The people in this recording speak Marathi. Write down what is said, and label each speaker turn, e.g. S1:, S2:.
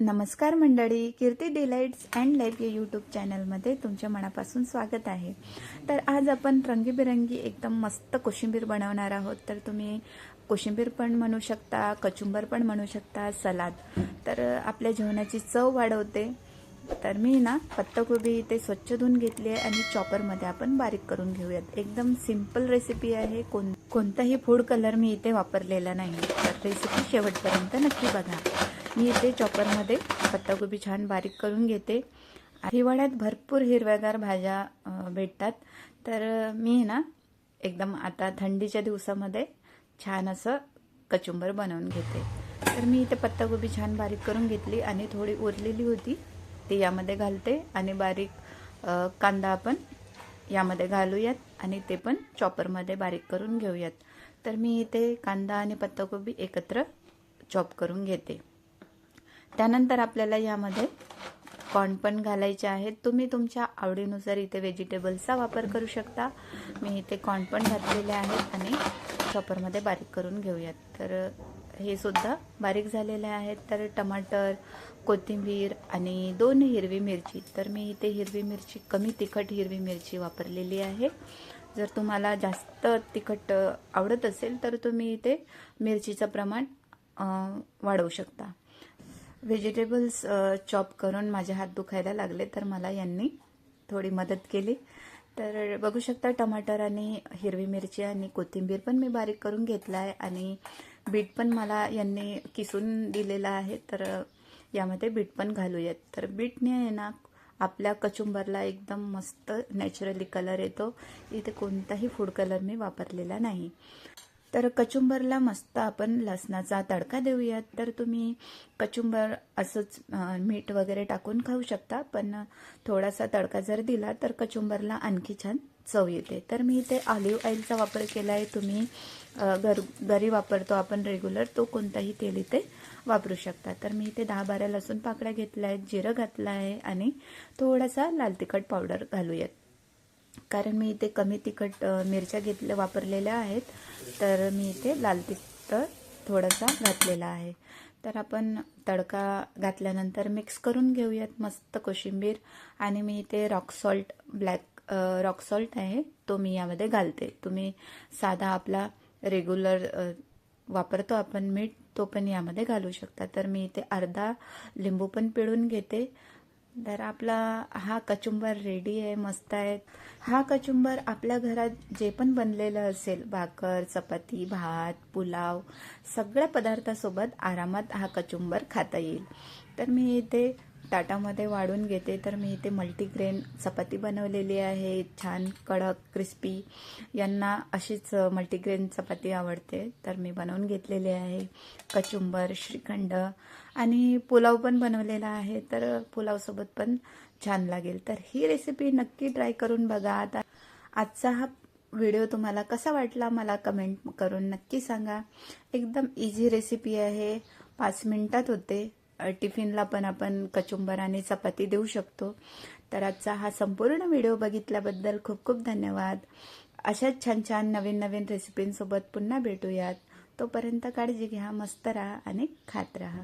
S1: नमस्कार मंडळी कीर्ती डिलाइट्स अँड लाईफ या यूट्यूब चॅनलमध्ये तुमच्या मनापासून स्वागत आहे. तर आज आपण रंगीबेरंगी एकदम मस्त कोशिंबीर बनवणार आहोत. तर तुम्ही कोशिंबीर पण म्हणू शकता कचुंबर पण म्हणू शकता सलाद. तर आपल्या जेवणाची चव वाढवते. तर मी ना पत्ताकोबी इथे स्वच्छ धुवून घेतली आहे आणि चॉपरमध्ये आपण बारीक करून घेऊयात. एकदम सिंपल रेसिपी आहे. कोण कोणताही फूड कलर मी इथे वापरलेला नाही. तर रेसिपी शेवटपर्यंत नक्की बघा. मी इथे चॉपरमध्ये पत्ताकोबी छान बारीक करून घेते. हिवाळ्यात भरपूर हिरव्यागार भाज्या भेटतात. तर मी ना एकदम आता थंडीच्या दिवसामध्ये छान असं कचुंबर बनवून घेते. तर मी इथे पत्ताकोबी छान बारीक करून घेतली आणि थोडी उरलेली होती. ती यामध्ये घालते आणि बारीक कांदा आपण यामध्ये घालूयात आणि ते पण चॉपरमध्ये बारीक करून घेऊयात. तर मी इथे कांदा आणि पत्ताकोबी एकत्र चॉप करून घेते. त्यानंतर आपल्याला यामध्ये कॉर्न पण घालायचे आहेत. तुम्ही तुमच्या आवडीनुसार इथे व्हेजिटेबल्सचा वापर करू शकता. मी इथे कॉर्न पण घातलेले आहेत आणि चॉपरमध्ये बारीक करून घेऊयात. तर हे सुद्धा बारीक झालेले आहेत. तर टमाटर कोथिंबीर आणि दोन हिरवी मिरची. तर मी इथे हिरवी मिरची कमी तिखट हिरवी मिरची वापरलेली आहे. जर तुम्हाला जास्त तिखट आवडत असेल तर तुम्ही इथे मिरचीचं प्रमाण वाढवू शकता. व्हेजिटेबल्स चॉप करून माझे हात दुखायला लागले तर मला यांनी थोडी मदत केली. तर बघू शकता टमाटर आणि हिरवी मिरची आणि कोथिंबीर पण मी बारीक करून घेतला आहे आणि बीट पण मला यांनी किसून दिलेला आहे तर यामध्ये बीट पण घालूयात. तर बीटने आहे ना आपल्या कचुंबरला एकदम मस्त नॅचरली कलर येतो. इथे कोणताही फूड कलर मी वापरलेला नाही. तर कचुंबरला मस्त आपण लसणाचा तडका देऊयात. तर तुम्ही कचुंबर असंच मीठ वगैरे टाकून खाऊ शकता पण थोडासा तडका जर दिला तर कचुंबरला आणखी छान चव येते. तर मी इथे ऑलिव्ह ऑइलचा वापर केला आहे. तुम्ही घर घरी वापरतो आपण रेग्युलर तो कोणताही तेल इथे वापरू शकता. तर मी इथे दहा बारा लसूण पाकळ्या घेतल्या आहेत जिरं घातलं आहे आणि थोडासा लाल तिखट पावडर घालूयात. कारण मी इथे कमी तिखट मिरच्या घेतल्या वापरलेल्या आहेत. तर मी इथे लाल तिखट थोडासा घातलेला आहे. तर आपण तडका घातल्यानंतर मिक्स करून घेऊयात मस्त कोशिंबीर. आणि मी इथे rock salt black rock salt आहे तो मी यामध्ये घालते. तुम्ही साधा आपला रेग्युलर वापरतो आपण मीठ तो पण यामध्ये घालू शकता. तर मी इथे अर्धा लिंबू पण पिळून घेते. तर आपला हा कचुंबर रेडी आहे मस्त आहे हा कचुंबर आपल्या घरात जे पण बनलेलं असेल भाकर चपाती भात पुलाव सगळ्या पदार्थासोबत आरामात हा कचुंबर खाता येईल. तर मी इथे ताटामध्ये वाढून घेते तर मी इथे मल्टीग्रेन चपाती बनवलेली आहे. छान कडक क्रिस्पी. यांना अशीच मल्टीग्रेन चपाती आवडते तर मी बनवून घेतलेली आहे. कचुंबर श्रीखंड आणि पुलाव पण बनवलेला आहे तर पुलावसोबत पण छान लागेल. तर ही रेसिपी नक्की ट्राय करून बघा. आता आजचा हा व्हिडिओ तुम्हाला कसा वाटला मला कमेंट करून नक्की सांगा. एकदम इझी रेसिपी आहे. पाच मिनटात होते. टिफिनला पण आपण कचुंबर आणि चपाती देऊ शकतो. तर आजचा हा संपूर्ण व्हिडिओ बघितल्याबद्दल खूप खूप धन्यवाद. अशाच छान छान नवीन नवीन रेसिपींसोबत पुन्हा भेटूयात. तोपर्यंत काळजी घ्या मस्त राहा आणि खात राहा.